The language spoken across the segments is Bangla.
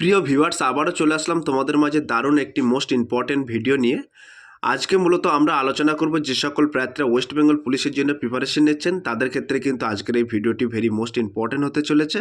প্রিয় ভিউয়ার্স আবারও চলে আসলাম তোমাদের মাঝে দারুণ একটি মোস্ট ইম্পর্ট্যান্ট ভিডিও নিয়ে। আজকে মূলত আমরা আলোচনা করব যে সকল প্রার্থীরা ওয়েস্ট বেঙ্গল পুলিশের জন্য প্রিপারেশন নিচ্ছেন, তাদের ক্ষেত্রে কিন্তু আজকের এই ভিডিওটি ভেরি মোস্ট ইম্পর্ট্যান্ট হতে চলেছে।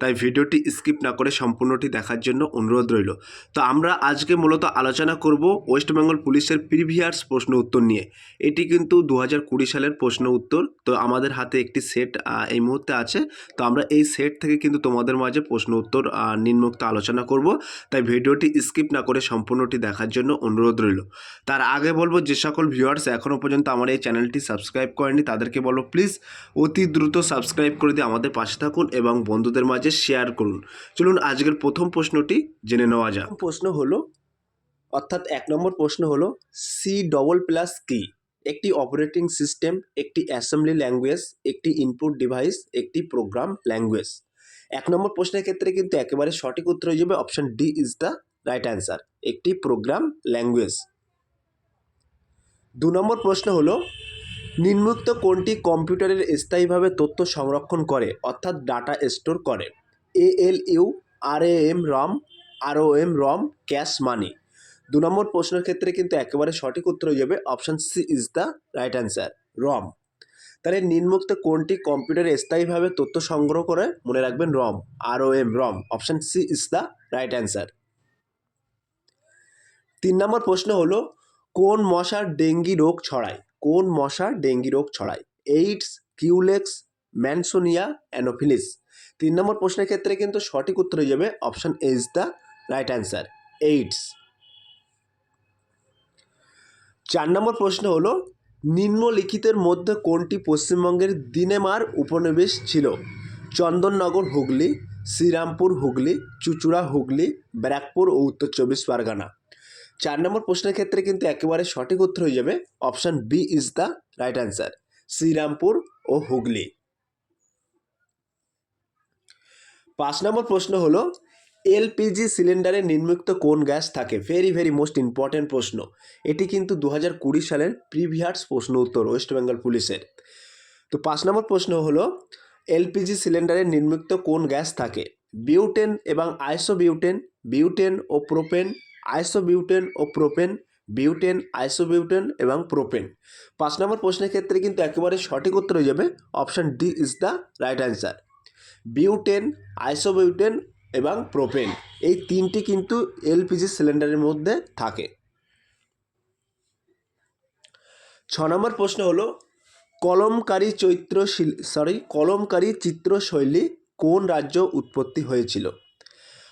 তাই ভিডিওটি স্কিপ না করে সম্পূর্ণটি দেখার জন্য অনুরোধ রইল। তো আমরা আজকে মূলত আলোচনা করব ওয়েস্ট বেঙ্গল পুলিশের প্রিভিয়ার্স প্রশ্ন উত্তর নিয়ে। এটি কিন্তু দু হাজার কুড়ি সালের প্রশ্ন উত্তর। তো আমাদের হাতে একটি সেট এই মুহূর্তে আছে। তো আমরা এই সেট থেকে কিন্তু তোমাদের মাঝে প্রশ্ন উত্তর নিম্নোক্ত আলোচনা করব। তাই ভিডিওটি স্কিপ না করে সম্পূর্ণটি দেখার জন্য অনুরোধ রইল। তার আগে বলব যে সকল ভিউয়ার্স এখনও পর্যন্ত আমার এই চ্যানেলটি সাবস্ক্রাইব করেনি তাদেরকে বলব প্লিজ অতি দ্রুত সাবস্ক্রাইব করে দিয়ে আমাদের পাশে থাকুন এবং বন্ধুদের মাঝে শেয়ার করুন। চলুন আজকের প্রথম প্রশ্নটি জেনে নেওয়া যাক। প্রশ্ন হলো, অর্থাৎ এক নম্বর প্রশ্ন হলো সি ডবল প্লাস কি একটি অপারেটিং সিস্টেম একটি অ্যাসেম্বলি ল্যাঙ্গুয়েজ একটি ইনপুট ডিভাইস একটি প্রোগ্রাম ল্যাঙ্গুয়েজ এক নম্বর প্রশ্নের ক্ষেত্রে কিন্তু একেবারে সঠিক উত্তর হয়ে যাবে option D is the right answer একটি প্রোগ্রাম ল্যাঙ্গুয়েজ দু নম্বর প্রশ্ন হলো, নিম্নোক্ত কোনটি কম্পিউটারের স্থায়ীভাবে তথ্য সংরক্ষণ করে, অর্থাৎ ডাটা স্টোর করে? A L U R M ROM R O M ROM, cache money. দু নম্বর প্রশ্নের ক্ষেত্রে কিন্তু একেবারে সঠিক উত্তর হয়ে যাবে, option C is the right answer, ROM. তাহলে নিম্নোক্ত কোনটি কম্পিউটারে স্থায়ীভাবে তথ্য সংগ্রহ করে? মনে রাখবেন ROM R O M ROM, option C is the right answer. তিন নম্বর প্রশ্ন হলো কোন মশার ডেঙ্গি রোগ ছড়ায়? কোন মশার ডেঙ্গি রোগ ছড়ায়? Aedes, Culex, Mansonia, Anopheles. তিন নম্বর প্রশ্নের ক্ষেত্রে কিন্তু সঠিক উত্তর হয়ে যাবে option is the right answer Aedes. চার নম্বর প্রশ্ন হলো, নিম্নলিখিতের মধ্যে কোনটি পশ্চিমবঙ্গের দিনেমার উপনিবেশ ছিল? চন্দননগর হুগলি, শ্রীরামপুর হুগলি, চুচুড়া হুগলি, ব্যারাকপুর ও উত্তর চব্বিশ পরগনা। চার নম্বর প্রশ্নের ক্ষেত্রে কিন্তু একেবারে সঠিক উত্তর হয়ে যাবে option B is the right answer Serampore ও হুগলি। পাঁচ নম্বর প্রশ্ন হলো, এলপিজি সিলিন্ডারে নির্মিত কোন গ্যাস থাকে? ভেরি ভেরি মোস্ট ইম্পর্ট্যান্ট প্রশ্ন। এটি কিন্তু দু হাজার কুড়ি সালের প্রিভিয়াস প্রশ্ন উত্তর ওয়েস্ট বেঙ্গল পুলিশের। তো পাঁচ নম্বর প্রশ্ন হলো, এলপিজি সিলিন্ডারে নির্মিত কোন গ্যাস থাকে? বিউটেন এবং আইসোবিউটেন বিউটেন ও প্রোপেন আইসোবিউটেন ও প্রোপেন, বিউটেন, আইসোবিউটেন এবং প্রোপেন। পাঁচ নম্বর প্রশ্নের ক্ষেত্রে কিন্তু একেবারে সঠিক উত্তর হয়ে যাবে option D is the right answer. Butane, isobutane এবং প্রোপেন, এই তিনটি কিন্তু এলপিজি সিলিন্ডারের মধ্যে থাকে। ছ নম্বর প্রশ্ন হলো, কলমকারী চৈত্র সরি কলমকারী চিত্রশৈলী কোন রাজ্য উৎপত্তি হয়েছিল?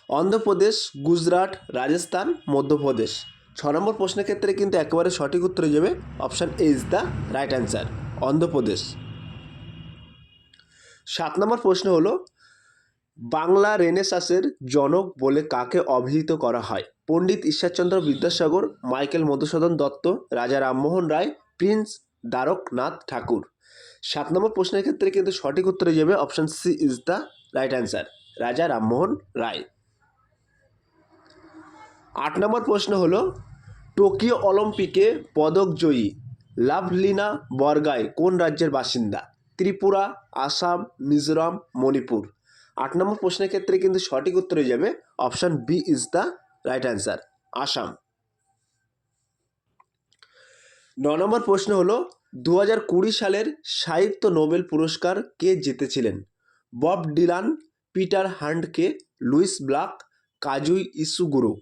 অন্ধ্রপ্রদেশ, গুজরাট, রাজস্থান, মধ্যপ্রদেশ। ছ নম্বর প্রশ্নের ক্ষেত্রে কিন্তু একেবারে সঠিক উত্তর হয়ে যাবে option A is the right answer Andhra Pradesh. সাত নম্বর প্রশ্ন হলো, বাংলা রেনেসাসের জনক বলে কাকে অভিহিত করা হয়? Pandit Ishwar Chandra Vidyasagar, Michael Madhusudan Dutt, Raja Rammohan Roy, Prince Dwarkanath Tagore. সাত নম্বর প্রশ্নের ক্ষেত্রে কিন্তু সঠিক উত্তর যাবে option C is the right answer Raja Rammohan Roy. আট নম্বর প্রশ্ন হলো, টোকিও অলিম্পিকে পদক জয়ী লাভলিনা বরগাই কোন রাজ্যের বাসিন্দা? ত্রিপুরা, আসাম, মিজোরাম, মণিপুর। আট নম্বর প্রশ্নের ক্ষেত্রে কিন্তু সঠিক উত্তর হয়ে যাবে, option B is the right answer Assam. ন নম্বর প্রশ্ন হলো দু হাজার কুড়ি সালের সাহিত্য নোবেল পুরস্কার কে জিতেছিলেন? Bob Dylan, Peter Handke Louise Glück, Kazuo Ishiguro.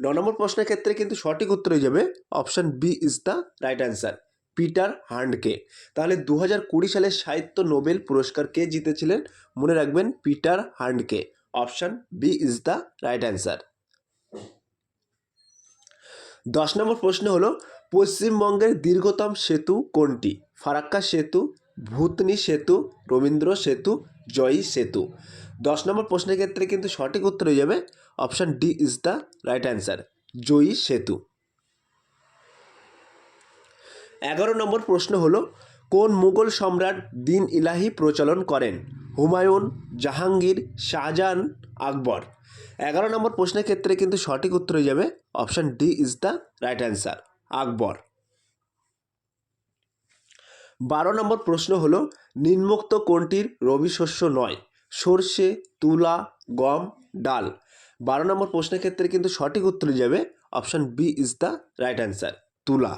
ন নম্বর প্রশ্নের ক্ষেত্রে কিন্তু সঠিক উত্তর হয়ে যাবে option B is the right answer Peter Handke তাহলে দু হাজার কুড়ি সালের সাহিত্য নোবেল পুরস্কার কে জিতেছিলেন? মনে রাখবেন Peter Handke option B is the right answer দশ নম্বর প্রশ্ন হলো, পশ্চিমবঙ্গের দীর্ঘতম সেতু কোনটি? ফারাক্কা সেতু, ভূতনি সেতু, রবীন্দ্র সেতু, জয়ী সেতু। দশ নম্বর প্রশ্নের ক্ষেত্রে কিন্তু সঠিক উত্তর হয়ে যাবে option D is the right answer, জয়ী সেতু। এগারো নম্বর প্রশ্ন হল, কোন মুঘল সম্রাট দিন ইলাহি প্রচলন করেন? হুমায়ুন, জাহাঙ্গীর, শাহজাহান, আকবর। এগারো নম্বর প্রশ্নের ক্ষেত্রে কিন্তু সঠিক উত্তর হয়ে যাবে, option D is the right answer, Akbar. বারো নম্বর প্রশ্ন হল, নিম্নোক্ত কোনটির রবি শস্য নয়? সর্ষে, তুলা, গম, ডাল। বারো নম্বর প্রশ্নের ক্ষেত্রে কিন্তু সঠিক উত্তর যাবে option B is the right answer, তুলা।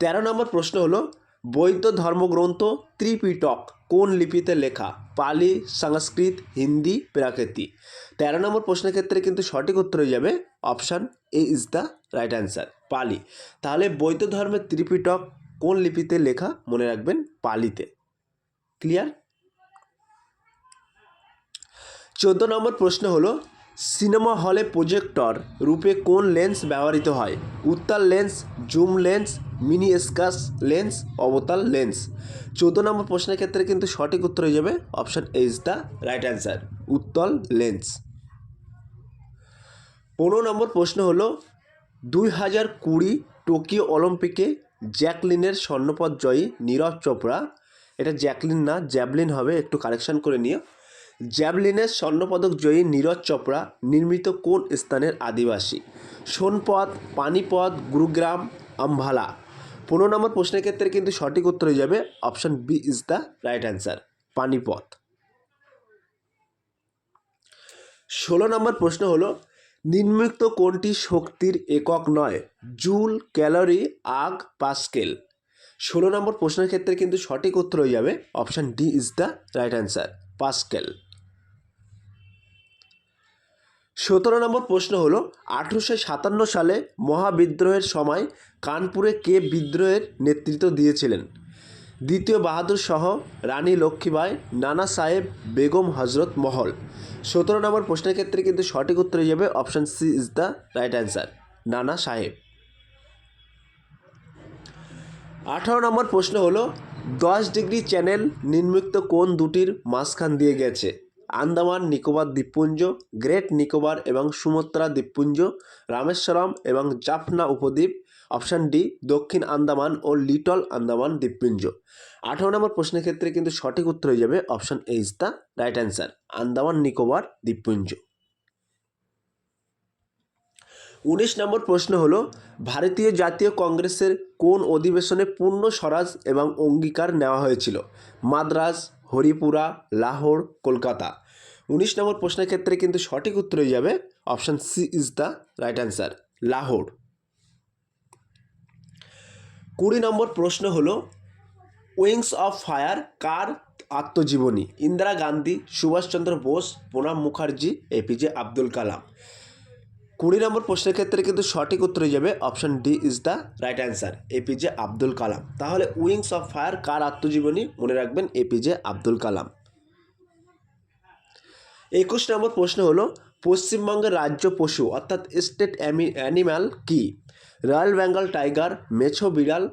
তেরো নম্বর প্রশ্ন হলো বৌদ্ধ ধর্মগ্রন্থ ত্রিপিটক কোন লিপিতে লেখা? পালি, সংস্কৃত, হিন্দি, প্রাকৃতি। তেরো নম্বর প্রশ্নের ক্ষেত্রে কিন্তু সঠিক উত্তর হয়ে যাবে option A is the right answer, Pali. তাহলে বৌদ্ধ ধর্মের ত্রিপিটক কোন লিপিতে লেখা? মনে রাখবেন পালিতে। ক্লিয়ার? চোদ্দ নম্বর প্রশ্ন হলো, সিনেমা হলে প্রজেক্টর রূপে কোন লেন্স ব্যবহৃত হয়? উত্তাল lens, zoom lens, meniscus lens, অবতাল lens. চোদ্দ নম্বর প্রশ্নের ক্ষেত্রে কিন্তু সঠিক উত্তর হয়ে যাবে option A is the right answer উত্তল লেন্স। পনেরো নম্বর প্রশ্ন হলো, দুই হাজার কুড়ি টোকিও অলিম্পিকে জ্যাকলিনের স্বর্ণপদ জয়ী নীরজ চোপড়া, এটা জ্যাকলিন না, জ্যাভলিন হবে, একটু কারেকশন করে নিও। জ্যাভলিনের স্বর্ণপদক জয়ী নীরজ চোপড়া নির্মিত কোন স্থানের আদিবাসী? সোনপথ পানিপথ গুরুগ্রাম, আম্ভালা। পনেরো নম্বর প্রশ্নের ক্ষেত্রে কিন্তু সঠিক উত্তর হয়ে যাবে, option B is the right answer Panipat ষোলো নম্বর প্রশ্ন হলো নিম্নলিখিত কোনটি শক্তির একক নয়? Joule, calorie, erg, pascal. ষোলো নম্বর প্রশ্নের ক্ষেত্রে কিন্তু সঠিক উত্তর হয়ে যাবে, option D is the right answer, pascal. সতেরো নম্বর প্রশ্ন হলো, আঠেরোশো সাতান্ন সালে মহাবিদ্রোহের সময় কানপুরে কে বিদ্রোহের নেতৃত্ব দিয়েছিলেন? দ্বিতীয় বাহাদুর সহ রানী লক্ষ্মীবাই নানা সাহেব, বেগম হজরত মহল। সতেরো নম্বর প্রশ্নের ক্ষেত্রে কিন্তু সঠিক উত্তর হিসেবে option C is the right answer Nana Sahib. আঠারো নম্বর প্রশ্ন হলো, দশ ডিগ্রি চ্যানেল নিম্নলিখিত কোন দুটির মাঝখান দিয়ে গেছে? আন্দামান নিকোবর দ্বীপপুঞ্জ, গ্রেট নিকোবর এবং সুমাত্রা দ্বীপপুঞ্জ, রামেশ্বরম এবং জাফনা উপদ্বীপ, অপশান ডি, দক্ষিণ আন্দামান ও লিটল আন্দামান দ্বীপপুঞ্জ। আঠারো নম্বর প্রশ্নের ক্ষেত্রে কিন্তু সঠিক উত্তর হয়ে যাবে option A is the right answer Andaman Nicobar দ্বীপপুঞ্জ। উনিশ নম্বর প্রশ্ন হলো, ভারতীয় জাতীয় কংগ্রেসের কোন অধিবেশনে পূর্ণ স্বরাজ এবং অঙ্গীকার নেওয়া হয়েছিল? মাদ্রাজ, হরিপুরা, লাহোর, কলকাতা। উনিশ নম্বর প্রশ্নের ক্ষেত্রে কিন্তু সঠিক উত্তর হয়ে যাবে option C is the right answer, Lahore. কুড়ি নম্বর প্রশ্ন হলো, উইংস অফ ফায়ার কার আত্মজীবনী? ইন্দিরা গান্ধী, সুভাষচন্দ্র বোস, প্রণব মুখার্জি, এপিজে আব্দুল কালাম। কুড়ি নম্বর প্রশ্নের ক্ষেত্রে কিন্তু সঠিক উত্তর হয়ে যাবে option D is the right answer, APJ Abdul Kalam. তাহলে উইংস অফ ফায়ার কার আত্মজীবনী? মনে রাখবেন, এপিজে আব্দুল কালাম। একুশ নম্বর প্রশ্ন হলো, পশ্চিমবঙ্গের রাজ্য পশু, অর্থাৎ স্টেট অ্যানিম্যাল কি? রয়্যাল বেঙ্গল টাইগার, মেছো বিড়াল,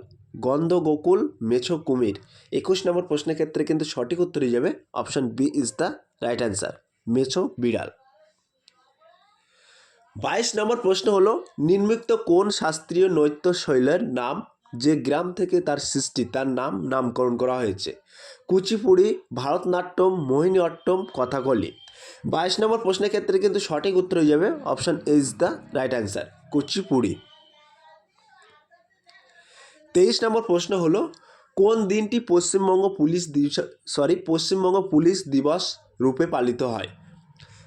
গন্ধ গোকুল, মেছো কুমির। একুশ নম্বর প্রশ্নের ক্ষেত্রে কিন্তু সঠিক উত্তর হয়ে যাবে, option B is the right answer, মেছো বিড়াল। বাইশ নম্বর প্রশ্ন হলো নিম্নলিখিত কোন শাস্ত্রীয় নৃত্য শৈলের নাম যে গ্রাম থেকে তার সৃষ্টি, তার নাম নামকরণ করা হয়েছে? কুচিপুড়ি, ভারতনাট্যম, মোহিনীঅট্টম, কথাকলি। বাইশ নম্বর প্রশ্নের ক্ষেত্রে কিন্তু সঠিক উত্তর হয়ে যাবে option is the right answer Kuchipudi. তেইশ নম্বর প্রশ্ন হলো, কোন দিনটি Paschimbanga police sorry Paschimbanga police দিবস রূপে পালিত হয়?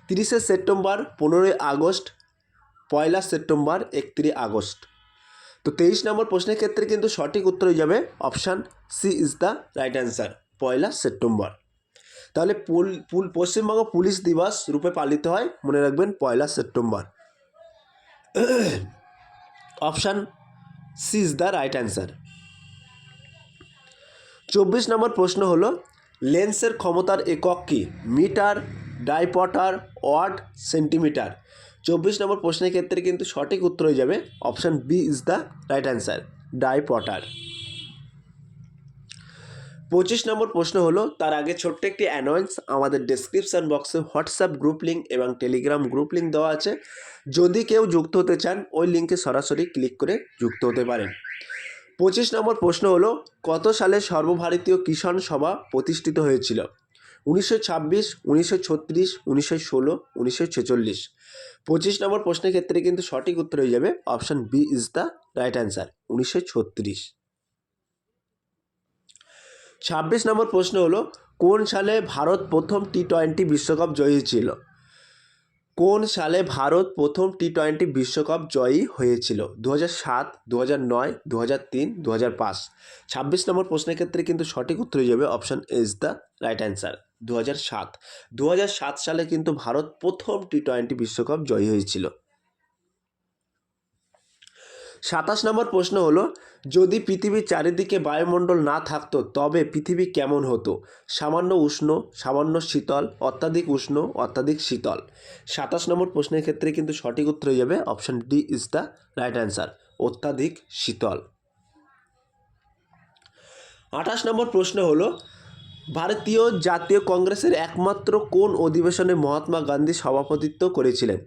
তিরিশে সেপ্টেম্বর, পনেরোই আগস্ট, পয়লা সেপ্টেম্বর, একত্রিশ আগস্ট। তো তেইশ নম্বর প্রশ্নের ক্ষেত্রে কিন্তু সঠিক উত্তর হয়ে যাবে option C is the right answer Poila September. তাহলে পুল পুল, পশ্চিমবঙ্গ পুলিশ দিবস রূপে পালিত হয়, মনে রাখবেন, পয়লা September. Option C is the right answer. চব্বিশ নম্বর প্রশ্ন হলো, লেন্সের ক্ষমতার একক কি? Metre dioptre watt, centimetre. চব্বিশ নম্বর প্রশ্নের ক্ষেত্রে কিন্তু সঠিক উত্তর হয়ে যাবে, option B is the right answer dioptre পঁচিশ নম্বর প্রশ্ন হলো, তার আগে ছোট্ট একটি অ্যানাউন্স আমাদের ডেসক্রিপশান বক্সে হোয়াটসঅ্যাপ গ্রুপ লিঙ্ক এবং টেলিগ্রাম গ্রুপ লিঙ্ক দেওয়া আছে। যদি কেউ যুক্ত হতে চান, ওই লিঙ্কে সরাসরি ক্লিক করে যুক্ত হতে পারেন। পঁচিশ নম্বর প্রশ্ন হলো, কত সালে সর্বভারতীয় কিষাণ সভা প্রতিষ্ঠিত হয়েছিল? উনিশশো ছাব্বিশ, উনিশশো ছত্রিশ, উনিশশো ষোলো, উনিশশো ছেচল্লিশ। পঁচিশ নম্বর প্রশ্নের ক্ষেত্রে কিন্তু সঠিক উত্তর হয়ে যাবে option B is the right answer উনিশশো ছত্রিশ। ছাব্বিশ নম্বর প্রশ্ন হলো, কোন সালে ভারত প্রথম টি টোয়েন্টি বিশ্বকাপ জয়ী ছিল? কোন সালে ভারত প্রথম টি টোয়েন্টি বিশ্বকাপ জয়ী হয়েছিল? দু হাজার সাত দু হাজার নয় দু হাজার তিন দু হাজার পাঁচ। ছাব্বিশ নম্বর প্রশ্নের ক্ষেত্রে কিন্তু সঠিক উত্তর হয়ে যাবে option is the right answer দু সাত। দু সালে কিন্তু ভারত প্রথম টি টোয়েন্টি বিশ্বকাপ জয়ী হয়েছিল। সাতাশ নম্বর প্রশ্ন হলো, যদি পৃথিবীর চারিদিকে বায়ুমণ্ডল না থাকতো, তবে পৃথিবী কেমন হতো? সামান্য উষ্ণ, সামান্য শীতল, অত্যাধিক উষ্ণ, অত্যাধিক শীতল। সাতাশ নম্বর প্রশ্নের ক্ষেত্রে কিন্তু সঠিক উত্তর হয়ে যাবে option D is the right answer অত্যাধিক শীতল। আঠাশ নম্বর প্রশ্ন হলো, ভারতীয় জাতীয় কংগ্রেসের একমাত্র কোন অধিবেশনে মহাত্মা গান্ধী সভাপতিত্ব করেছিলেন?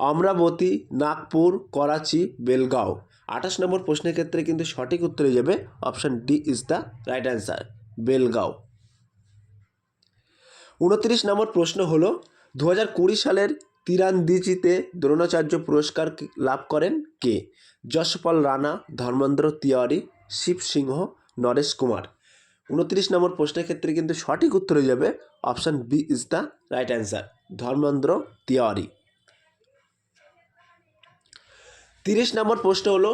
অমরাবতী, নাগপুর, করাচি, বেলগাঁও। আঠাশ নম্বর প্রশ্নের ক্ষেত্রে কিন্তু সঠিক উত্তর যাবে option D is the right answer, Belgaum. উনত্রিশ নম্বর প্রশ্ন হল দু হাজার কুড়ি সালের তিরান্দিজিতে দ্রোণাচার্য পুরস্কার লাভ করেন কে? যশপাল রানা ধর্মেন্দ্র তিওয়ারি, শিব সিংহ, নরেশ কুমার। উনত্রিশ নম্বর প্রশ্নের ক্ষেত্রে কিন্তু সঠিক উত্তর যাবে option B is the right answer, Dharmendra Tiwari. তিরিশ নম্বর প্রশ্ন হলো,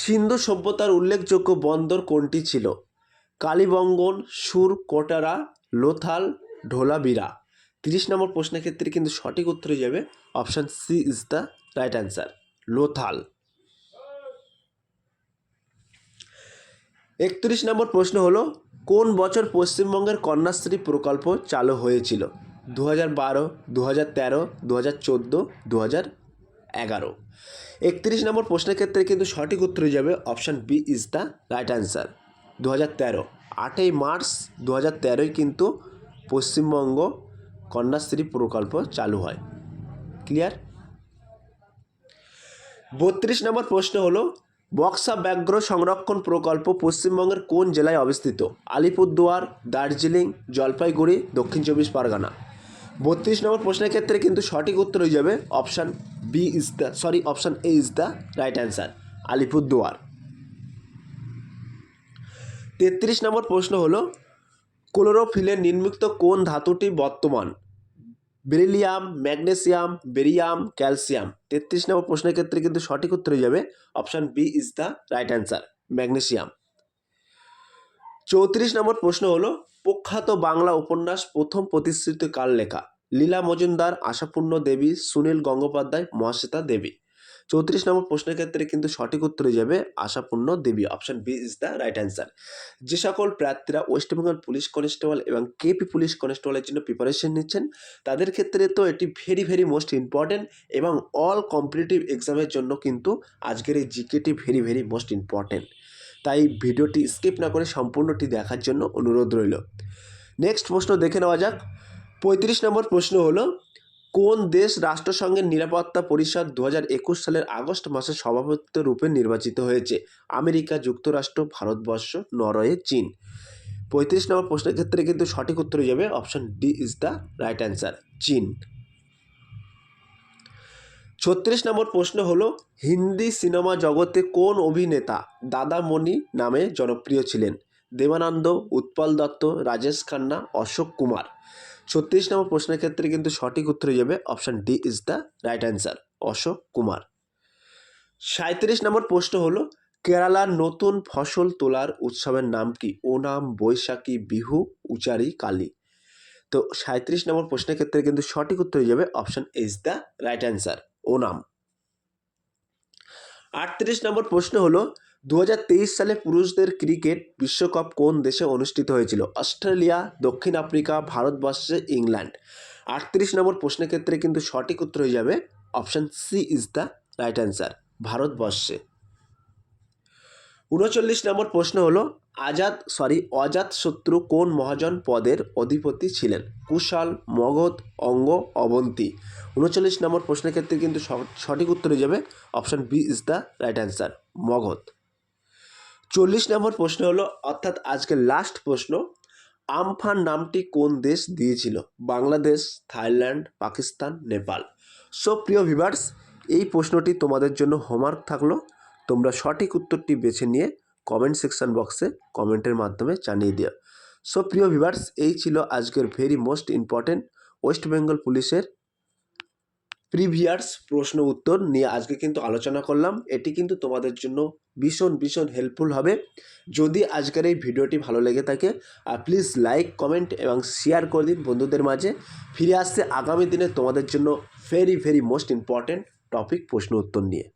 সিন্ধু সভ্যতার উল্লেখযোগ্য বন্দর কোনটি ছিল? কালীবঙ্গন, সুর, কোটারা, লোথাল, ঢোলাবিরা। তিরিশ নম্বর প্রশ্নের ক্ষেত্রে কিন্তু সঠিক উত্তর হয়ে যাবে option C is the right answer Lothal. একত্রিশ নম্বর প্রশ্ন হলো, কোন বছর পশ্চিমবঙ্গের কন্যাশ্রী প্রকল্প চালু হয়েছিল? দু হাজার বারো দু হাজার তেরো দু হাজার চোদ্দ দু হাজার এগারো। একত্রিশ নম্বর প্রশ্নের ক্ষেত্রে কিন্তু সঠিক উত্তর হয়ে যাবে option B is the right answer. দু হাজার তেরো, আটই মার্চ দু হাজার তেরোই কিন্তু পশ্চিমবঙ্গ কন্যাশ্রী প্রকল্প চালু হয়। ক্লিয়ার? বত্রিশ নম্বর প্রশ্ন হলো, বক্সা ব্যাঘ্র সংরক্ষণ প্রকল্প পশ্চিমবঙ্গের কোন জেলায় অবস্থিত? আলিপুরদুয়ার, দার্জিলিং, জলপাইগুড়ি, দক্ষিণ চব্বিশ পরগনা। বত্রিশ নম্বর প্রশ্নের ক্ষেত্রে কিন্তু সঠিক উত্তর হয়ে যাবে option B is the sorry option A is the right answer Alipurduar. তেত্রিশ নম্বর প্রশ্ন হলো ক্লোরোফিলে নির্মিত কোন ধাতুটি বর্তমান? Beryllium, magnesium, barium, calcium. তেত্রিশ নম্বর প্রশ্নের ক্ষেত্রে কিন্তু সঠিক উত্তর হয়ে যাবে option B is the right answer magnesium. চৌত্রিশ নম্বর প্রশ্ন হলো প্রখ্যাত বাংলা উপন্যাস প্রথম প্রতিশ্রুত লেখা? লীলা মজুমদার, আশাপূর্ণ দেবী, সুনীল গঙ্গোপাধ্যায়, মহাশ্বেতা দেবী। চৌত্রিশ নম্বর প্রশ্নের ক্ষেত্রে কিন্তু সঠিক উত্তর যাবে Ashapurna Devi. Option B is the right answer যে সকল প্রার্থীরা ওয়েস্ট বেঙ্গল পুলিশ কনস্টেবল এবং কেপি পুলিশ কনস্টেবলের জন্য প্রিপারেশন নিচ্ছেন, তাদের ক্ষেত্রে তো এটি ভেরি ভেরি মোস্ট ইম্পর্টেন্ট এবং অল কম্পিটিটিভ এক্সামের জন্য কিন্তু আজকের এই জিকেটি ভেরি ভেরি মোস্ট ইম্পর্টেন্ট তাই ভিডিওটি স্কিপ না করে সম্পূর্ণটি দেখার জন্য অনুরোধ রইল। নেক্সট প্রশ্ন দেখে নেওয়া যাক। পঁয়ত্রিশ নম্বর প্রশ্ন হলো, কোন দেশ রাষ্ট্রসংঘের নিরাপত্তা পরিষদ দু একুশ সালের আগস্ট মাসে সভাপতিত্ব রূপে নির্বাচিত হয়েছে? আমেরিকা, যুক্তরাষ্ট্র, ভারতবর্ষ, নরওয়ে, চীন। পঁয়ত্রিশ নম্বর প্রশ্নের ক্ষেত্রে কিন্তু সঠিক উত্তর যাবে, option D is the right answer, চীন। ছত্রিশ নম্বর প্রশ্ন হলো, হিন্দি সিনেমা জগতে কোন অভিনেতা দাদামণি নামে জনপ্রিয় ছিলেন? দেবানন্দ, উৎপল দত্ত, রাজেশ খান্না, অশোক কুমার। ছত্রিশ নম্বর প্রশ্নের ক্ষেত্রে কিন্তু সঠিক উত্তর হয়ে যাবে option D is the right answer, Ashok Kumar. সাঁত্রিশ নম্বর প্রশ্ন হলো, কেরালার নতুন ফসল তোলার উৎসবের নাম কি? ওনাম, বৈশাখী, বিহু, উচারি, কালী। তো সাঁত্রিশ নম্বর প্রশ্নের ক্ষেত্রে কিন্তু সঠিক উত্তর হয়ে যাবে option is the right answer. Onam. আটত্রিশ নম্বর প্রশ্ন হলো দু হাজার তেইশ সালে পুরুষদের ক্রিকেট বিশ্বকাপ কোন দেশে অনুষ্ঠিত হয়েছিল? অস্ট্রেলিয়া, দক্ষিণ আফ্রিকা, ভারতবর্ষে, ইংল্যান্ড। আটত্রিশ নম্বর প্রশ্নের ক্ষেত্রে কিন্তু সঠিক উত্তর হয়ে যাবে, option C is the right answer, ভারতবর্ষে। উনচল্লিশ নম্বর প্রশ্ন হলো, আজাদ সরি অজাত শত্রু কোন মহাজন পদের অধিপতি ছিলেন? কুশাল, মগধ, অঙ্গ, অবন্তী। উনচল্লিশ নম্বর প্রশ্নের ক্ষেত্রে কিন্তু সঠিক উত্তর হয়ে যাবে option B is the right answer Magadh. চল্লিশ নম্বর প্রশ্ন হলো, অর্থাৎ আজকের লাস্ট প্রশ্ন, আমফান নামটি কোন দেশ দিয়েছিল? বাংলাদেশ, থাইল্যান্ড, পাকিস্তান, নেপাল। সো প্রিয় ভিভার্স এই প্রশ্নটি তোমাদের জন্য হোমওয়ার্ক থাকল। তোমরা সঠিক উত্তরটি বেছে নিয়ে কমেন্ট সেকশন বক্সে কমেন্টের মাধ্যমে জানিয়ে দিও। সো প্রিয় ভিভার্স এই ছিল আজকের very most important west Bengal পুলিশের প্রিভিয়ার্স প্রশ্ন উত্তর নিয়ে আজকে কিন্তু আলোচনা করলাম। এটি কিন্তু তোমাদের জন্য ভীষণ ভীষণ হেল্পফুল হবে। যদি আজকের এই ভিডিওটি ভালো লেগে থাকে, আর প্লিজ লাইক কমেন্ট এবং শেয়ার করে দিন বন্ধুদের মাঝে। ফিরে আসছে আগামী দিনে তোমাদের জন্য very very most important topic প্রশ্ন উত্তর নিয়ে।